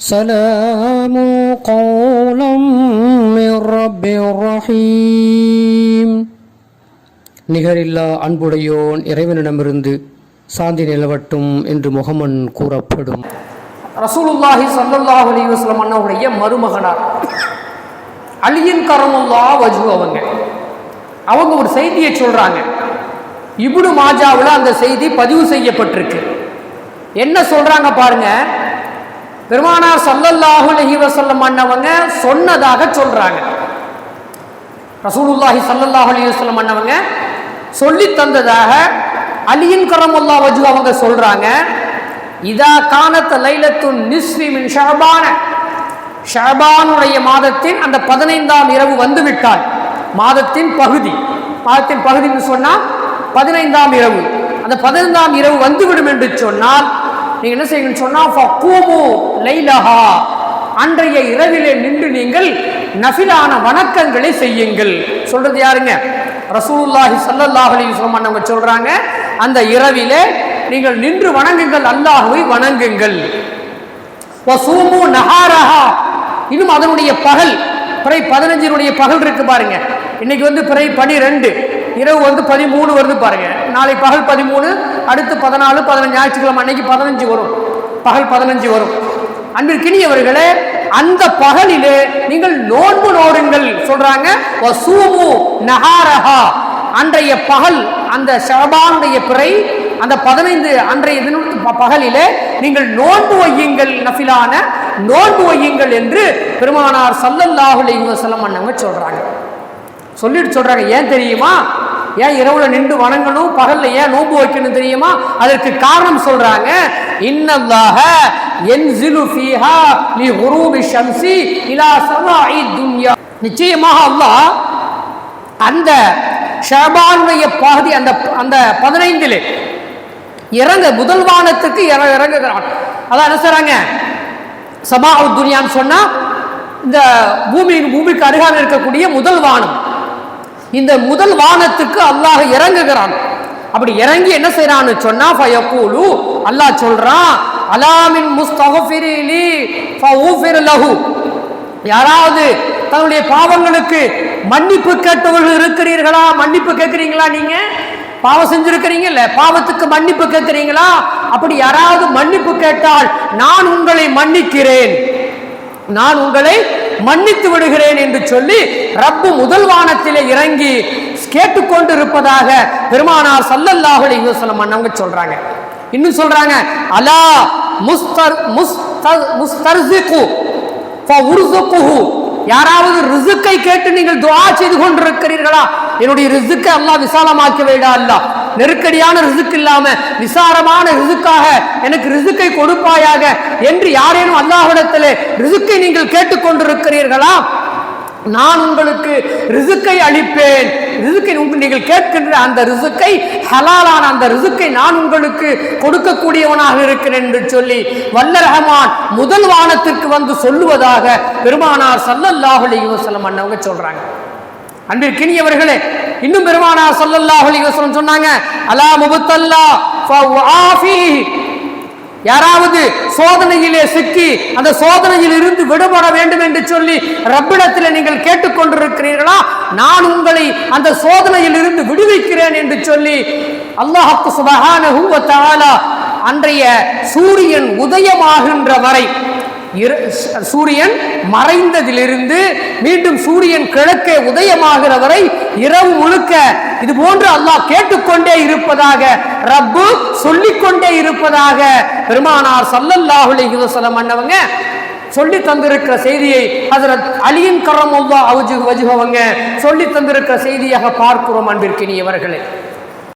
سلام قولا من رب رحيم நிகரில்லா அன்புடையோன் இறைவனிடமிருந்து சாந்தி நிலவட்டும் என்று முகமன் கூறப்படும் ரசூலுல்லாஹி ஸல்லல்லாஹு அலைஹி வஸல்லம் அண்ணாவுடைய மருமகனார் அலியின் கரமுல்லா வஜு அவங்க அவங்க ஒரு செய்தியை சொல்றாங்க இப்னு மாஜாவில் அந்த செய்தி பதிவு செய்யப்பட்டிருக்கு என்ன சொல்றாங்க பாருங்க பெருமானார் சல்லல்லாஹு அலைஹி அண்ணவங்க சொன்னதாக சொல்றாங்க. ரசூலுல்லாஹி சல்லல்லாஹு அலைஹி வஸல்லம் அண்ணவங்க சொல்லி தந்ததாக அலியின் கரமுல்லா வஜு அவங்க சொல்றாங்க. இதா காணத்த லைலத்து நிஸ்வி மின் ஷஅபான மாதத்தின் அந்த பதினைந்தாம் இரவு வந்துவிட்டால் மாதத்தின் பகுதி. மாதத்தின் பகுதின்னு சொன்னால் பதினைந்தாம் இரவு. அந்த பதினைந்தாம் இரவு வந்துவிடும் என்று சொன்னால் நீங்க என்ன செய்யணும்னு சொன்னா கூமு லைலஹா. அன்றைய இரவிலே நின்று நீங்கள் நஃபிலான வணக்கங்களை செய்யுங்கள். சொல்றது யாருங்க? ரசூலுல்லாஹி ஸல்லல்லாஹு அலைஹி வஸல்லம் அவங்க சொல்றாங்க அந்த இரவிலே நீங்கள் நின்று வணங்குங்கள் அல்லாஹுவை வணங்குங்கள். வசூமு நஹாரஹா. இன்னும் அதனுடைய பகல் பிறை பதினஞ்சினுடைய பகல் இருக்கு பாருங்க. இன்னைக்கு வந்து பிறை பனிரெண்டு இரவு வந்து பதிமூணு வருது பாருங்க. நாளை பகல் பதிமூணு அடுத்து பதினாலு பதினஞ்சு ஞாயிற்றுக்கிழமை அன்னைக்கு பதினஞ்சு வரும். பகல் பதினஞ்சு வரும். அன்பிற்கினியவர்களே அந்த பகலிலே நீங்கள் நோன்பு நோடுங்கள் சொல்றாங்க. வசூமு நஹாரஹா. அன்றைய பகல் அந்த ஷபானுடைய பிறை அந்த பதினைந்து அன்றைய தினம் பகலிலே நீங்கள் நோன்பு வையுங்கள் நஃபிலான நோன்பு வையுங்கள் என்று பெருமானார் சல்லல்லாஹு அலைஹி வஸல்லம் அண்ணவங்க சொல்றாங்க. சொல்லிட்டு சொல்றாங்க. ஏன் தெரியுமா? ஏன் இரவுல நின்று வணங்கணும்? பகல்ல ஏன் நோன்பு வைக்கணும் தெரியுமா? அதற்கு காரணம் சொல்றாங்க இன்னல்லாஹ யன்சிலு ஃபீஹா லி குரூபி ஷம்சி இலா சமாஇ துன்யா. நிச்சயமாக அல்லாஹ் அந்த ஷபானுடைய பகுதி அந்த அந்த பதினைந்திலே இறங்க முதல் வானத்துக்கு இற இறங்குகிறான். அதான் என்ன செய்றாங்க சமா துனியான்னு சொன்னா இந்த பூமி பூமிக்கு அருகாமல் இருக்கக்கூடிய முதல் வானம். இந்த முதல் வானத்துக்கு அல்லாஹ் இறங்குகிறான். அப்படி இறங்கி என்ன செய்யறான்னு சொன்னா ஃபயக்கூலு. அல்லாஹ் சொல்றான் அலாமின் முஸ்தகஃபிரிலி ஃபஊஃபிர் லஹு. யாராவது தன்னுடைய பாவங்களுக்கு மன்னிப்பு கேட்டவர்கள் இருக்கிறீர்களா? மன்னிப்பு கேட்குறீங்களா நீங்க? பாவம் செஞ்சிருக்கிறீங்கல்ல பாவத்துக்கு மன்னிப்பு கேட்கிறீங்களா? அப்படி யாராவது மன்னிப்பு கேட்டால் நான் உங்களை மன்னிக்கிறேன். நான் உங்களை மன்னித்து விடுகிறேன் என்று சொல்லி ரப்பு முதல் வானத்திலே இறங்கி கேட்டுக்கொண்டு இருப்பதாக பெருமானார் சல்லல்லாஹுலி யூசலம் அண்ணவங்க சொல்றாங்க. இன்னும் சொல்றாங்க அலா முஸ்தர் முஸ்தர் முஸ்தர்சிகு ஃபஉர்சுகுஹு யாராவது ரிசுக்கை கேட்டு நீங்கள் துஆ செய்து கொண்டிருக்கிறீர்களா? என்னுடைய ரிசுக்கை அல்லாஹ் விசாலமாக்கி வைடா அல்லாஹ். நெருக்கடியான ரிசுக்கு இல்லாம விசாரமான ரிசுக்காக எனக்கு ரிசுக்கை கொடுப்பாயாக என்று யாரேனும் அல்லாஹ்விடத்திலே ரிசுக்கை நீங்கள் கேட்டுக்கொண்டிருக்கிறீர்களா நான் உங்களுக்கு ரிசுக்கை அளிப்பேன். ரிசுக்கை உங்க- நீங்கள் கேட்கின்ற அந்த ரிசுக்கை ஹலாலான அந்த ரிசுக்கை நான் உங்களுக்கு கொடுக்கக்கூடியவனாக இருக்கிறேன் என்று சொல்லி வல்ல ரஹமான் முதல் வானத்திற்கு வந்து சொல்லுவதாக பெருமானார் சல்லல்லாஹு அலைஹி வஸல்லம் அண்ணவங்க சொல்றாங்க. அன்பிற்கினியவர்களே இன்னும் பெருமானா சொல்லல்லா அலைஹி சொன்னாங்க அலா முபுத்தல்லா யாராவது சோதனையிலே சிக்கி அந்த சோதனையில் இருந்து விடுபட வேண்டும் என்று சொல்லி ரப்பிடத்தில் நீங்கள் கேட்டுக்கொண்டிருக்கிறீர்களா? நான் உங்களை அந்த சோதனையில் இருந்து விடுவிக்கிறேன் என்று சொல்லி அல்லாஹு சுபஹானஹு அன்றைய சூரியன் உதயமாகின்ற வரை சூரியன் மறைந்ததிலிருந்து மீண்டும் சூரியன் கிழக்கே உதயமாகிற வரை இரவு முழுக்க இது போன்று அல்லாஹ் கேட்டுக்கொண்டே இருப்பதாக ரப்பு சொல்லிக்கொண்டே இருப்பதாக பெருமானார் சல்லல்லாஹு அலைஹி அண்ணவங்க சொல்லி தந்திருக்கிற செய்தியை ஹஜரத் அலியின் கரமுல்லா அவுஜு வஜுகவங்க சொல்லி தந்திருக்கிற செய்தியாக பார்க்கிறோம் அன்பிற்கினியவர்களே.